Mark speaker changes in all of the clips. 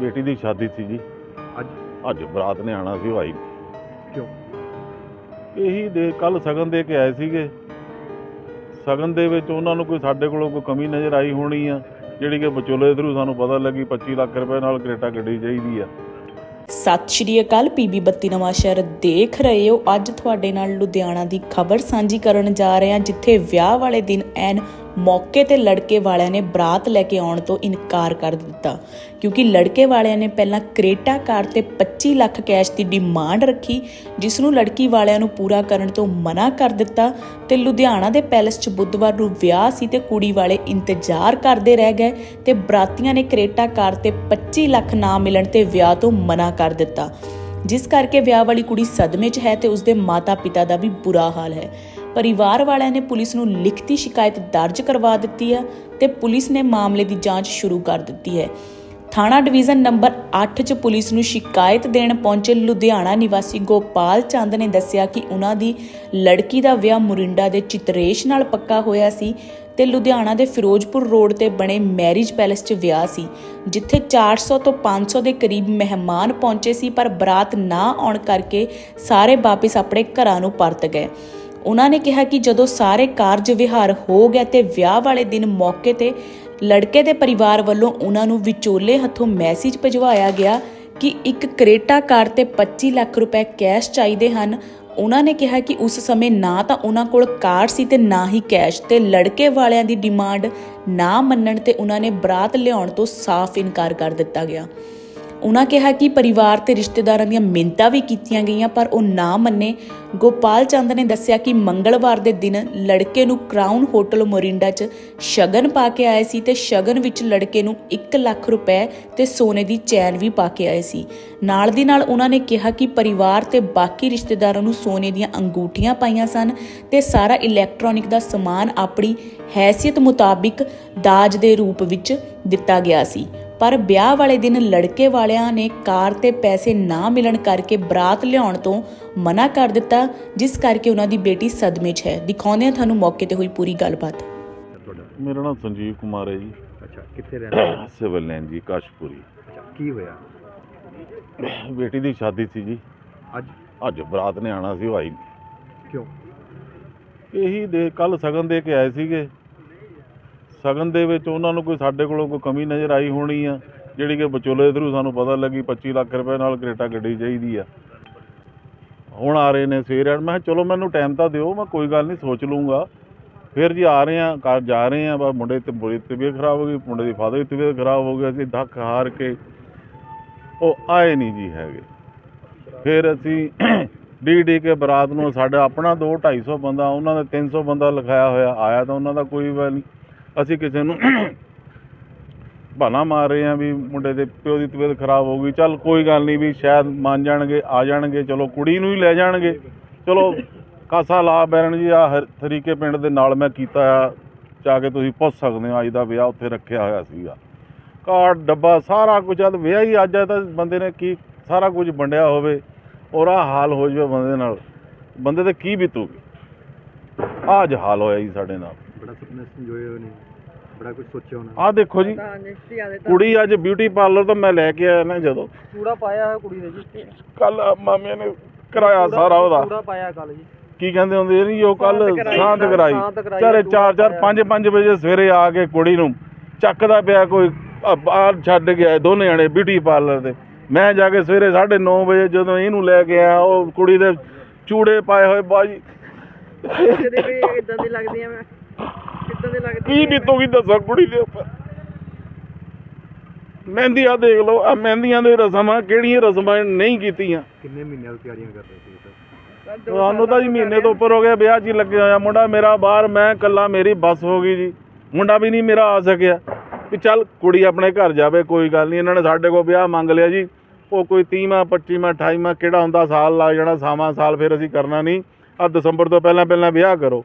Speaker 1: ਬੇਟੀ ਦੀ ਸ਼ਾਦੀ ਸੀ ਜੀ
Speaker 2: ਅੱਜ?
Speaker 1: ਅੱਜ ਬਰਾਤ ਨੇ ਆਣਾ ਸੀ ਉਹ ਆਈ
Speaker 2: ਕਿਉਂ?
Speaker 1: ਇਹੀ ਦੇ ਕੱਲ ਸਗਨ ਦੇ ਕੇ ਆਏ ਸੀਗੇ। ਸਗਨ ਦੇ ਵਿੱਚ ਉਹਨਾਂ ਨੂੰ ਕੋਈ ਸਾਡੇ ਕੋਲੋਂ ਕੋਈ ਕਮੀ ਨਜ਼ਰ ਆਈ ਹੋਣੀ ਆ ਜਿਹੜੀ ਕਿ ਵਿਚੋਲੇ ਦੇ ਥਰੂ ਸਾਨੂੰ ਪਤਾ ਲੱਗੀ 25 ਲੱਖ ਰੁਪਏ ਨਾਲ ਕਰੇਟਾ ਗੱਡੀ ਚਾਹੀਦੀ ਆ।
Speaker 3: ਸਤਿ ਸ਼੍ਰੀ ਅਕਾਲ ਪੀਬੀ ਬੱਤੀ ਨਵਾਂ ਸ਼ਹਿਰ ਦੇਖ ਰਹੇ ਹੋ। ਅੱਜ ਤੁਹਾਡੇ ਨਾਲ ਲੁਧਿਆਣਾ ਦੀ ਖਬਰ ਸਾਂਝੀ ਕਰਨ ਜਾ ਰਹੇ ਹਾਂ ਜਿੱਥੇ ਵਿਆਹ ਵਾਲੇ ਦਿਨ ਐਨ ਮੌਕੇ ਤੇ ਲੜਕੇ ਵਾਲਿਆਂ ਨੇ ਬਰਾਤ ਲੈ ਕੇ ਆਉਣ ਤੋਂ ਇਨਕਾਰ ਕਰ ਦਿੱਤਾ। ਕਿਉਂਕਿ ਲੜਕੇ ਵਾਲਿਆਂ ਨੇ ਪਹਿਲਾਂ ਕ੍ਰੇਟਾ ਕਾਰ ਤੇ 25 ਲੱਖ ਕੈਸ਼ ਦੀ ਡਿਮਾਂਡ ਰੱਖੀ, ਜਿਸ ਨੂੰ ਲੜਕੀ ਵਾਲਿਆਂ ਨੂੰ ਪੂਰਾ ਕਰਨ ਤੋਂ ਮਨਾ ਕਰ ਦਿੱਤਾ ਤੇ ਲੁਧਿਆਣਾ ਦੇ ਪੈਲਸ 'ਚ ਬੁੱਧਵਾਰ ਨੂੰ ਵਿਆਹ ਸੀ ਤੇ ਕੁੜੀ ਵਾਲੇ ਇੰਤਜ਼ਾਰ ਕਰਦੇ ਰਹਿ ਗਏ ਤੇ ਬਰਾਤੀਆਂ ਨੇ ਕ੍ਰੇਟਾ ਕਾਰ ਤੇ 25 ਲੱਖ ਨਾ ਮਿਲਣ ਤੇ ਵਿਆਹ ਤੋਂ ਮਨਾ ਕਰ ਦਿੱਤਾ। ਜਿਸ ਕਰਕੇ ਵਿਆਹ ਵਾਲੀ ਕੁੜੀ ਸਦਮੇ 'ਚ ਹੈ ਤੇ ਉਸਦੇ ਮਾਤਾ-ਪਿਤਾ ਦਾ ਵੀ ਬੁਰਾ ਹਾਲ ਹੈ। ਪਰਿਵਾਰ ਵਾਲਿਆਂ ਨੇ ਪੁਲਿਸ ਨੂੰ ਲਿਖਤੀ ਸ਼ਿਕਾਇਤ ਦਰਜ ਕਰਵਾ ਦਿੱਤੀ ਹੈ ਤੇ ਪੁਲਿਸ ਨੇ ਮਾਮਲੇ ਦੀ ਜਾਂਚ ਸ਼ੁਰੂ ਕਰ ਦਿੱਤੀ ਹੈ। ਥਾਣਾ ਡਿਵੀਜ਼ਨ ਨੰਬਰ 8 'ਚ ਪੁਲਿਸ ਨੂੰ ਸ਼ਿਕਾਇਤ ਦੇਣ ਪਹੁੰਚੇ ਲੁਧਿਆਣਾ ਨਿਵਾਸੀ ਗੋਪਾਲ ਚੰਦ ਨੇ ਦੱਸਿਆ ਕਿ ਉਹਨਾਂ ਦੀ ਲੜਕੀ ਦਾ ਵਿਆਹ ਮੁਰਿੰਡਾ ਦੇ ਚਿਤਰੇਸ਼ ਨਾਲ ਪੱਕਾ ਹੋਇਆ ਸੀ ਤੇ ਲੁਧਿਆਣਾ ਦੇ ਫਿਰੋਜ਼ਪੁਰ ਰੋਡ ਤੇ ਬਣੇ ਮੈਰਿਜ ਪੈਲੇਸ 'ਚ ਵਿਆਹ ਸੀ, ਜਿੱਥੇ 400 ਤੋਂ 500 ਦੇ ਕਰੀਬ ਮਹਿਮਾਨ ਪਹੁੰਚੇ ਸੀ ਪਰ ਬਰਾਤ ਨਾ ਆਉਣ ਕਰਕੇ ਸਾਰੇ ਵਾਪਸ ਆਪਣੇ ਘਰਾਂ ਨੂੰ ਪਰਤ ਗਏ। ਉਹਨਾਂ ਨੇ ਕਿਹਾ ਕਿ ਜਦੋਂ ਸਾਰੇ ਕਾਰਜ ਵਿਹਾਰ ਹੋ ਗਿਆ ਤੇ ਵਿਆਹ ਵਾਲੇ ਦਿਨ ਮੌਕੇ ਤੇ ਲੜਕੇ ਦੇ ਪਰਿਵਾਰ ਵੱਲੋਂ ਉਹਨਾਂ ਨੂੰ ਵਿਚੋਲੇ ਹੱਥੋਂ ਮੈਸੇਜ ਭਜਵਾਇਆ ਗਿਆ ਕਿ ਇੱਕ ਕ੍ਰੇਟਾ ਕਾਰ ਤੇ 25 ਲੱਖ ਰੁਪਏ ਕੈਸ਼ ਚਾਹੀਦੇ ਹਨ। ਉਹਨਾਂ ਨੇ ਕਿਹਾ ਕਿ ਉਸ ਸਮੇਂ ਨਾ ਤਾਂ ਉਹਨਾਂ ਕੋਲ ਕਾਰ ਸੀ ਤੇ ਨਾ ਹੀ ਕੈਸ਼ ਤੇ ਲੜਕੇ ਵਾਲਿਆਂ ਦੀ ਡਿਮਾਂਡ ਨਾ ਮੰਨਣ ਤੇ ਉਹਨਾਂ ਨੇ ਬਰਾਤ ਲਿਆਉਣ ਤੋਂ ਸਾਫ਼ ਇਨਕਾਰ ਕਰ ਦਿੱਤਾ ਗਿਆ। ਉਹਨਾਂ ਕਿਹਾ ਕਿ ਪਰਿਵਾਰ ਤੇ ਰਿਸ਼ਤੇਦਾਰਾਂ ਦੀਆਂ ਮਿੰਤਾਂ ਵੀ ਕੀਤੀਆਂ ਗਈਆਂ, ਪਰ ਉਹ ਨਾ ਮੰਨੇ। ਗੋਪਾਲ ਚੰਦ ਨੇ ਦੱਸਿਆ ਕਿ ਮੰਗਲਵਾਰ ਦੇ ਦਿਨ ਲੜਕੇ ਨੂੰ ਕਰਾਊਨ ਹੋਟਲ ਮੋਰਿੰਡਾ 'ਚ ਸ਼ਗਨ ਪਾ ਕੇ ਆਏ ਸੀ ਤੇ ਸ਼ਗਨ ਵਿੱਚ ਲੜਕੇ ਨੂੰ 1 ਲੱਖ ਰੁਪਏ ਤੇ ਸੋਨੇ ਦੀ ਚੈਨ ਵੀ ਪਾ ਕੇ ਆਏ ਸੀ। ਨਾਲ ਦੀ ਨਾਲ ਉਹਨਾਂ ਨੇ ਕਿਹਾ ਕਿ ਪਰਿਵਾਰ ਤੇ ਬਾਕੀ ਰਿਸ਼ਤੇਦਾਰਾਂ ਨੂੰ ਸੋਨੇ ਦੀਆਂ ਅੰਗੂਠੀਆਂ ਪਾਈਆਂ ਸਨ ਤੇ ਸਾਰਾ ਇਲੈਕਟ੍ਰੋਨਿਕ ਦਾ ਸਮਾਨ ਆਪਣੀ ਹੈਸੀਅਤ ਮੁਤਾਬਿਕ ਦਾਜ ਦੇ ਰੂਪ ਵਿੱਚ ਦਿੱਤਾ ਗਿਆ ਸੀ। ਪਰ ਵਿਆਹ ਵਾਲੇ ਦਿਨ ਲੜਕੇ ਵਾਲਿਆਂ ਨੇ ਕਾਰ ਤੇ ਪੈਸੇ ਨਾ ਮਿਲਣ ਕਰਕੇ ਬਰਾਤ ਲਿਆਉਣ ਤੋਂ ਮਨਾ ਕਰ ਦਿੱਤਾ ਜਿਸ ਕਰਕੇ ਉਹਨਾਂ ਦੀ ਬੇਟੀ ਸਦਮੇ 'ਚ ਹੈ। ਦਿਖਾਉਂਦੇ ਹਾਂ ਤੁਹਾਨੂੰ ਮੌਕੇ ਤੇ ਹੋਈ ਪੂਰੀ ਗੱਲਬਾਤ।
Speaker 2: ਤੁਹਾਡਾ
Speaker 1: ਮੇਰਾ ਨਾਮ ਸੰਜੀਵ ਕੁਮਾਰ ਹੈ ਜੀ।
Speaker 2: ਅੱਛਾ ਕਿੱਥੇ ਰਹਿਣਾ
Speaker 1: ਸਿਵਲ ਲਾਈਨ ਜੀ ਕਾਸ਼ਪੁਰੀ।
Speaker 2: ਅੱਛਾ ਕੀ ਹੋਇਆ?
Speaker 1: ਬੇਟੀ ਦੀ ਸ਼ਾਦੀ ਸੀ ਜੀ।
Speaker 2: ਅੱਜ?
Speaker 1: ਅੱਜ ਬਰਾਤ ਨੇ ਆਣਾ ਸੀ ਉਹ ਆਈ ਨਹੀਂ।
Speaker 2: ਕਿਉਂ?
Speaker 1: ਇਹੀ ਦੇ ਕੱਲ ਸਗਨ ਦੇ ਕੇ ਆਏ ਸੀਗੇ। ਸਗਨ ਦੇ ਵਿੱਚ ਉਹਨਾਂ ਨੂੰ ਕੋਈ ਸਾਡੇ ਕੋਲੋਂ ਕੋਈ ਕਮੀ ਨਜ਼ਰ ਆਈ ਹੋਣੀ ਆ, ਜਿਹੜੀ ਕਿ ਵਿਚੋਲੇ ਥਰੂ ਸਾਨੂੰ ਪਤਾ ਲੱਗੀ 25 ਲੱਖ ਰੁਪਏ ਨਾਲ ਕਰੇਟਾ ਗੱਡੀ ਚਾਹੀਦੀ ਆ। ਹੁਣ ਆ ਰਹੇ ਨੇ ਸਵੇਰੇ ਮੈਂ ਕਿਹਾ ਚਲੋ ਮੈਨੂੰ ਟਾਈਮ ਤਾਂ ਦਿਓ, ਮੈਂ ਕੋਈ ਗੱਲ ਨਹੀਂ, ਸੋਚ ਲੂੰਗਾ ਫਿਰ ਜੀ ਆ ਰਹੇ ਆ, ਘਰ ਜਾ ਰਹੇ ਆ, ਬਸ ਮੁੰਡੇ ਤੇ ਬੜੀ ਤਬੀਅਤ ਖਰਾਬ ਹੋ ਗਈ, ਮੁੰਡੇ ਦੀ ਫਾਦਰ ਦੀ ਤਬੀਅਤ ਖਰਾਬ ਹੋ ਗਈ, ਅਸੀਂ ਧੱਕ ਹਾਰ ਕੇ ਉਹ ਆਏ ਨਹੀਂ ਜੀ ਹੈਗੇ। ਫਿਰ ਅਸੀਂ ਡੀ ਡੀ ਕੇ ਬਰਾਤ ਨੂੰ ਸਾਡਾ ਆਪਣਾ 2 250 ਬੰਦਾ, ਉਹਨਾਂ ਦਾ 300 ਬੰਦਾ ਲਿਖਾਇਆ ਹੋਇਆ, ਆਇਆ ਤਾਂ ਉਹਨਾਂ ਦਾ ਕੋਈ ਵੀ ਨਹੀਂ ਅਸੀਂ ਕਿਸੇ ਨੂੰ ਬਹਾਨਾ ਮਾਰ ਰਹੇ ਆ ਵੀ ਮੁੰਡੇ ਦੇ ਪਿਓ ਦੀ ਤਬੀਅਤ ਖਰਾਬ ਹੋ ਗਈ। ਚੱਲ ਕੋਈ ਗੱਲ ਨਹੀਂ ਵੀ ਸ਼ਾਇਦ ਮੰਨ ਜਾਣਗੇ, ਆ ਜਾਣਗੇ, ਚਲੋ ਕੁੜੀ ਨੂੰ ਹੀ ਲੈ ਜਾਣਗੇ। ਚਲੋ ਕਾਸਾ ਲਾ ਬੈਰਨ ਜੀ, ਆ ਤਰੀਕੇ ਪਿੰਡ ਦੇ ਨਾਲ ਮੈਂ ਕੀਤਾ ਆ। ਜਾ ਕੇ ਤੁਸੀਂ ਪੁੱਛ ਸਕਦੇ ਹੋ, ਅੱਜ ਦਾ ਵਿਆਹ ਉੱਥੇ ਰੱਖਿਆ ਹੋਇਆ ਸੀਗਾ। ਕਾਰਡ, ਡੱਬਾ, ਸਾਰਾ ਕੁਝ ਜਦ ਵਿਆਹ ਹੀ ਅੱਜ ਹੈ ਤਾਂ ਬੰਦੇ ਨੇ ਕੀ ਸਾਰਾ ਕੁਝ ਵੰਡਿਆ ਹੋਵੇ ਔਰ ਆਹ ਹਾਲ ਹੋ ਜਾਵੇ ਬੰਦੇ ਨਾਲ। ਬੰਦੇ ਤੇ ਕੀ ਬੀਤੂਗੀ? ਆਹ ਅੱਜ ਹਾਲ ਹੋਇਆ ਜੀ ਸਾਡੇ ਨਾਲ।
Speaker 2: ਬੜਾ ਸੁਪਨੇ ਸੰਜੋਏ ਹੋਏ ਨੇ। ਬੜਾ ਕੁਝ ਸੋਚਿਆ ਹੋਣਾ।
Speaker 1: ਆਹ ਦੇਖੋ ਜੀ
Speaker 4: ਤਾਂ ਨਿਸ਼ਚੀ ਆਦੇ ਤਾਂ।
Speaker 1: ਕੁੜੀ ਅੱਜ ਬਿਊਟੀ ਪਾਰਲਰ ਤੋਂ ਮੈਂ ਲੈ ਕੇ ਆਇਆ ਨਾ ਜਦੋਂ।
Speaker 4: ਪੂਰਾ ਪਾਇਆ ਹੋਇਆ ਕੁੜੀ ਨੇ ਜੀ।
Speaker 1: ਕੱਲ ਮਾਮੇ ਨੇ ਕਰਾਇਆ ਸਾਰਾ ਉਹਦਾ।
Speaker 4: ਪੂਰਾ ਪਾਇਆ ਕੱਲ ਜੀ।
Speaker 1: ਕੀ ਕਹਿੰਦੇ ਹੁੰਦੇ ਨਹੀਂ ਉਹ ਕੱਲ
Speaker 4: ਸ਼ਾਂਤ ਕਰਾਈ,
Speaker 1: ਸ਼ਾਂਤ ਕਰਾਈ
Speaker 4: ਸ਼ਾਂਤ ਕਰਾਈ,
Speaker 1: ਚਾਰੇ
Speaker 4: ਪੂਰਾ
Speaker 1: 4 4
Speaker 4: ਪਾਇਆ।
Speaker 1: 5 5 ਵਜੇ ਸਵੇਰੇ ਆ ਕੇ ਕੁੜੀ ਨੂੰ ਚੱਕਦਾ ਪਿਆ ਕੋਈ ਆ ਬਾਹਰ ਛੱਡ ਗਿਆ ਦੋਨੇ ਜਣੇ ਬਿਊਟੀ ਪਾਰਲਰ ਦੇ ਮੈਂ ਜਾ ਕੇ ਸਵੇਰੇ 9:30 ਵਜੇ ਜਦੋਂ ਇਹਨੂੰ ਲੈ ਕੇ ਆਇਆ ਉਹ ਕੁੜੀ ਦੇ ਚੂੜੇ ਪਾਏ ਹੋਏ ਬਾਜੀ
Speaker 4: ਕਦੇ ਵੀ ਇਦਾਂ ਦੀ ਲੱਗਦੀ ਆ ਮੈਂ ਕਿੱਦਾਂ ਦੀ ਲੱਗਦੀ
Speaker 1: ਕੀ ਬੀਤੂਗੀ ਦੱਸੋ ਕੁੜੀ ਦੇ ਉੱਪਰ। ਮਹਿੰਦੀਆਂ ਦੇਖ ਲਓ ਆ ਮਹਿੰਦੀਆਂ ਦੇ ਰਸਮਾਂ ਕਿਹੜੀਆਂ ਰਸਮਾਂ ਨਹੀਂ ਕੀਤੀਆਂ।
Speaker 2: ਕਿੰਨੇ ਮਹੀਨਿਆਂ ਤੋਂ ਤਿਆਰੀਆਂ ਕਰ ਰਹੇ ਸੀ ਸਰ
Speaker 1: ਤੁਹਾਨੂੰ ਤਾਂ ਜੀ ਮਹੀਨੇ ਤੋਂ ਉੱਪਰ ਹੋ ਗਿਆ ਵਿਆਹ 'ਚ ਹੀ ਲੱਗੇ ਹੋਇਆ ਮੁੰਡਾ ਮੇਰਾ ਬਾਹਰ ਮੈਂ ਕੱਲਾ ਮੇਰੀ ਬੱਸ ਹੋ ਗਈ ਜੀ। ਮੁੰਡਾ ਵੀ ਨਹੀਂ ਮੇਰਾ ਆ ਸਕਿਆ। ਵੀ ਚੱਲ ਕੁੜੀ ਆਪਣੇ ਘਰ ਜਾਵੇ ਕੋਈ ਗੱਲ ਨਹੀਂ ਇਹਨਾਂ ਨੇ ਸਾਡੇ ਕੋਲ ਵਿਆਹ ਮੰਗ ਲਿਆ ਜੀ। ਉਹ ਕੋਈ 30ਵਾਂ 25ਵਾਂ 28ਵਾਂ ਕਿਹੜਾ ਹੁੰਦਾ ਸਾਲ ਲੱਗ ਜਾਣਾ ਸਾਵਾਂ ਸਾਲ ਫਿਰ ਅਸੀਂ ਕਰਨਾ ਨਹੀਂ। ਆ ਦਸੰਬਰ ਤੋਂ ਪਹਿਲਾਂ ਪਹਿਲਾਂ ਵਿਆਹ ਕਰੋ।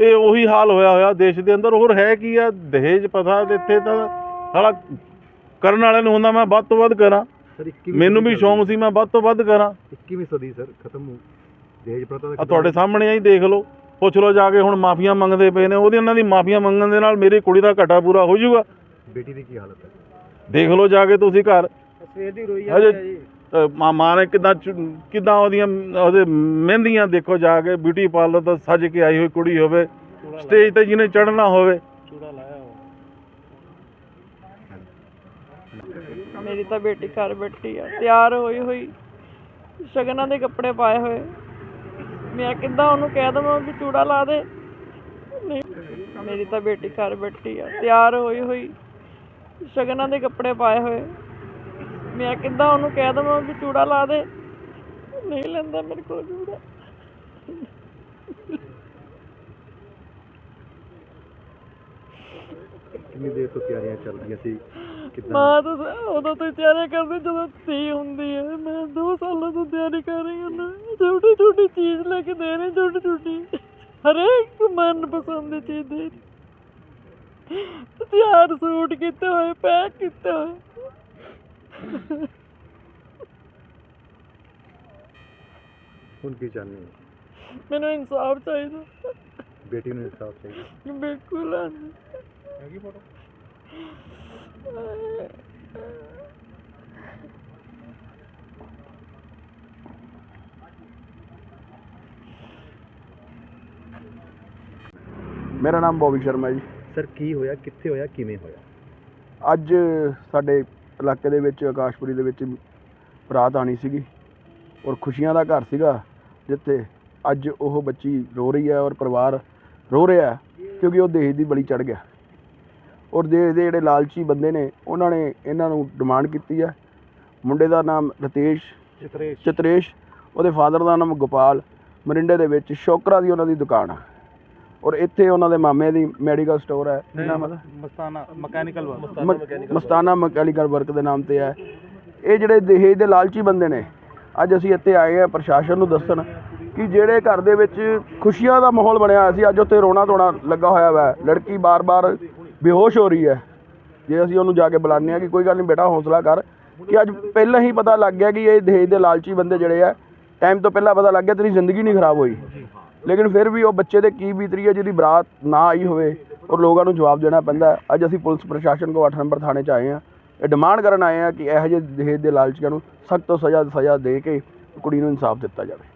Speaker 1: ਇਹ ਉਹੀ ਹਾਲ ਹੋਇਆ ਹੋਇਆ ਦੇਸ਼ ਦੇ ਅੰਦਰ। ਹੋਰ ਹੈ ਕੀ ਆ? ਦਹੇਜ ਪਤਾ ਇੱਥੇ ਤਾਂ ਸਾਲਾ ਕਰਨ ਵਾਲੇ ਨੂੰ ਹੁੰਦਾ ਮੈਂ ਵੱਧ ਤੋਂ ਵੱਧ ਕਰਾਂ।
Speaker 2: ਸਰ 21ਵੀਂ
Speaker 1: ਮੈਨੂੰ ਵੀ ਸ਼ੌਂਕ ਸੀ ਮੈਂ ਵੱਧ ਤੋਂ ਵੱਧ ਕਰਾਂ।
Speaker 2: 21ਵੀਂ ਸਦੀ ਸਰ ਖਤਮ ਹੋ ਦਹੇਜ ਪ੍ਰਥਾ ਦਾ
Speaker 1: ਆ ਤੁਹਾਡੇ ਸਾਹਮਣੇ ਆਈ ਦੇਖ ਲਓ। ਪੁੱਛ ਲਓ ਜਾ ਕੇ ਹੁਣ ਮਾਫੀਆਂ ਮੰਗਦੇ ਪਏ ਨੇ। ਉਹਦੀ ਉਹਨਾਂ ਦੀ ਮਾਫੀਆਂ ਮੰਗਣ ਦੇ ਨਾਲ ਮੇਰੀ ਕੁੜੀ ਦਾ ਘਾਟਾ ਪੂਰਾ ਹੋ ਜਾਊਗਾ।
Speaker 2: ਬੇਟੀ ਦੀ ਕੀ ਹਾਲਤ ਹੈ?
Speaker 1: ਦੇਖ ਲਓ ਜਾ ਕੇ ਤੁਸੀਂ ਘਰ।
Speaker 4: ਸਵੇਰ ਦੀ ਰੋਈ ਹੈ ਜੀ।
Speaker 1: ਮਾਂ ਮਾਂ ਨੇ ਕਿਦਾਂ ਕਿਦਾਂ ਉਹਦੀਆਂ ਉਹਦੇ ਮਹਿੰਦੀਆਂ ਦੇਖੋ ਜਾ ਕੇ ਬਿਊਟੀ ਪਾਰਲਰ ਤੋਂ ਸੱਜ ਕੇ ਆਈ ਹੋਈ ਕੁੜੀ ਹੋਵੇ ਸਟੇਜ ਤੇ ਜਿਹਨੇ ਚੜ੍ਹਨਾ ਹੋਵੇ।
Speaker 4: ਚੂੜਾ ਲਾਇਆ ਮੇਰੀ ਤਾਂ ਬੇਟੀ ਘਰ ਬੈਠੀ ਆ ਤਿਆਰ ਹੋਈ ਹੋਈ ਸ਼ਗਨਾਂ ਦੇ ਕੱਪੜੇ ਪਾਏ ਹੋਏ। ਮੈਂ ਕਿੱਦਾਂ ਉਹਨੂੰ ਕਹਿ ਦਵਾਂ ਵੀ ਚੂੜਾ ਲਾ ਦੇ। ਨਹੀਂ ਮੇਰੀ ਤਾਂ ਬੇਟੀ ਘਰ ਬੈਠੀ ਆ ਤਿਆਰ ਹੋਈ ਹੋਈ ਸ਼ਗਨਾਂ ਦੇ ਕੱਪੜੇ ਪਾਏ ਹੋਏ। ਮੈਂ ਕਿੱਦਾਂ ਉਹਨੂੰ ਕਹਿ ਦਵਾਂ ਵੀ ਚੂੜਾ ਲਾ ਦੇ। ਨਹੀਂ ਲੈਂਦਾ ਮੇਰੇ ਕੋਲ ਚੂੜਾ।
Speaker 2: ਕਿੰਨੀ ਦੇਰ ਤੋਂ ਤਿਆਰੀਆਂ ਚੱਲ ਰਹੀਆਂ ਸੀ? ਕਿਦਾਂ?
Speaker 4: ਮਾਂ ਤਾਂ ਸ- ਉਦੋਂ ਤੋਂ ਹੀ ਤਿਆਰੀ ਕਰਦੀ ਜਦੋਂ ਧੀ ਹੁੰਦੀ ਹੈ। ਮੈਂ ਦੋ ਸਾਲਾਂ ਤੋਂ ਤਿਆਰੀ ਕਰ ਰਹੀ ਹਾਂ ਨਾ ਛੋਟੀ ਛੋਟੀ ਚੀਜ਼ ਲੈ ਕੇ ਦੇ ਰਹੇ ਛੋਟੀ ਛੋਟੀ ਹਰੇਕ ਮਨ ਪਸੰਦ ਦੀ ਚੀਜ਼ ਦੇ ਰਹੀ। ਤਿਆਰ ਸੂਟ ਕੀਤੇ ਹੋਏ ਪੈਕ ਕੀਤੇ ਹੋਏ।
Speaker 2: ਹੁਣ ਕੀ ਚਾਹੁੰਦੇ ਹੋ
Speaker 4: ਮੈਨੂੰ ਇਨਸਾਫ ਚਾਹੀਦਾ
Speaker 2: ਬੇਟੀ ਨੂੰ ਇਨਸਾਫ ਚਾਹੀਦਾ
Speaker 4: ਬਿਲਕੁਲ
Speaker 2: ਹੈਗੀ ਫੋਟੋ
Speaker 5: ਮੇਰਾ ਨਾਮ ਬੋਬੀ ਸ਼ਰਮਾ ਹੈ ਜੀ
Speaker 2: ਸਰ ਕੀ ਹੋਇਆ ਕਿੱਥੇ ਹੋਇਆ ਕਿਵੇਂ ਹੋਇਆ
Speaker 5: ਅੱਜ ਸਾਡੇ ਇਲਾਕੇ ਦੇ ਵਿੱਚ ਆਕਾਸ਼ਪੁਰੀ ਦੇ ਵਿੱਚ ਬਰਾਤ ਆਣੀ ਸੀਗੀ ਔਰ ਖੁਸ਼ੀਆਂ ਦਾ ਘਰ ਸੀਗਾ ਜਿੱਥੇ ਅੱਜ ਉਹ ਬੱਚੀ ਰੋ ਰਹੀ ਹੈ ਔਰ ਪਰਿਵਾਰ ਰੋ ਰਿਹਾ ਹੈ ਕਿਉਂਕਿ ਉਹ ਦੇਸ਼ ਦੀ ਬਲੀ ਚੜ ਗਿਆ। ਔਰ ਦੇਸ਼ ਦੇ ਜਿਹੜੇ ਲਾਲਚੀ ਬੰਦੇ ਨੇ ਉਹਨਾਂ ਨੇ ਇਹਨਾਂ ਨੂੰ ਡਿਮਾਂਡ ਕੀਤੀ ਹੈ। ਮੁੰਡੇ ਦਾ ਨਾਮ ਰਤੇਸ਼
Speaker 2: ਚਿਤਰੇਸ਼।
Speaker 5: ਚਤਰੇਸ਼ ਉਹਦੇ ਫਾਦਰ ਦਾ ਨਾਮ ਗੋਪਾਲ ਮਰਿੰਡੇ ਦੇ ਵਿੱਚ ਸ਼ੋਕਰਾ ਦੀ ਉਹਨਾਂ ਦੀ ਦੁਕਾਨ ਆ। ਔਰ ਇੱਥੇ ਉਹਨਾਂ ਦੇ ਮਾਮੇ ਦੀ ਮੈਡੀਕਲ ਸਟੋਰ ਹੈ। ਨਾਮ
Speaker 2: ਮਸਤਾਨਾ ਮਕੈਨੀਕਲ
Speaker 5: ਮ- ਮਸਤਾਨਾ ਮਕੈਨੀਕਲ ਵਰਕ ਦੇ ਨਾਮ ਤੇ ਹੈ। ਇਹ ਜਿਹੜੇ ਦਹੇਜ ਦੇ ਲਾਲਚੀ ਬੰਦੇ ਨੇ ਅੱਜ ਅਸੀਂ ਇੱਥੇ ਆਏ ਆ ਪ੍ਰਸ਼ਾਸਨ ਨੂੰ ਦੱਸਣ ਕਿ ਜਿਹੜੇ ਘਰ ਦੇ ਵਿੱਚ ਖੁਸ਼ੀਆਂ ਦਾ ਮਾਹੌਲ ਬਣਿਆ ਹੋਇਆ ਸੀ ਅੱਜ ਉੱਥੇ ਰੋਣਾ ਧੋਣਾ ਲੱਗਾ ਹੋਇਆ ਵਾ। ਲੜਕੀ ਬਾਰ-ਬਾਰ ਬੇਹੋਸ਼ ਹੋ ਰਹੀ ਹੈ। ਜੇ ਅਸੀਂ ਉਹਨੂੰ ਜਾ ਕੇ ਬੁਲਾਉਂਦੇ ਆ ਕਿ ਕੋਈ ਗੱਲ ਨਹੀਂ ਬੇਟਾ ਹੌਸਲਾ ਕਰ ਕਿ ਅੱਜ ਪਹਿਲਾਂ ਹੀ ਪਤਾ ਲੱਗ ਗਿਆ ਕਿ ਇਹ ਦਹੇਜ ਦੇ ਲਾਲਚੀ ਬੰਦੇ ਜਿਹੜੇ ਆ ਟਾਈਮ ਤੋਂ ਪਹਿਲਾਂ ਪਤਾ ਲੱਗ ਗਿਆ ਤੇਰੀ ਜ਼ਿੰਦਗੀ ਨਹੀਂ ਖਰਾਬ ਹੋਈ। ਲੇਕਿਨ ਫਿਰ ਵੀ ਉਹ ਬੱਚੇ ਦੇ ਕੀ ਬੀਤਰੀ ਹੈ, ਜਿਹਦੀ ਬਰਾਤ ਨਾ ਆਈ ਹੋਵੇ, ਔਰ ਲੋਕਾਂ ਨੂੰ ਜਵਾਬ ਦੇਣਾ ਪੈਂਦਾ ਅੱਜ ਅਸੀਂ ਪੁਲਿਸ ਪ੍ਰਸ਼ਾਸਨ ਕੋ 8 ਨੰਬਰ ਥਾਣੇ 'ਚ ਆਏ ਹਾਂ। ਇਹ ਡਿਮਾਂਡ ਕਰਨ ਆਏ ਹਾਂ ਕਿ ਇਹੋ ਜਿਹੇ ਦਹੇਜ ਦੇ ਲਾਲਚੀਆਂ ਨੂੰ ਸਖਤ ਤੋਂ ਸਜ਼ਾ ਸਜ਼ਾ ਦੇ ਕੇ ਕੁੜੀ ਨੂੰ ਇਨਸਾਫ ਦਿੱਤਾ ਜਾਵੇ।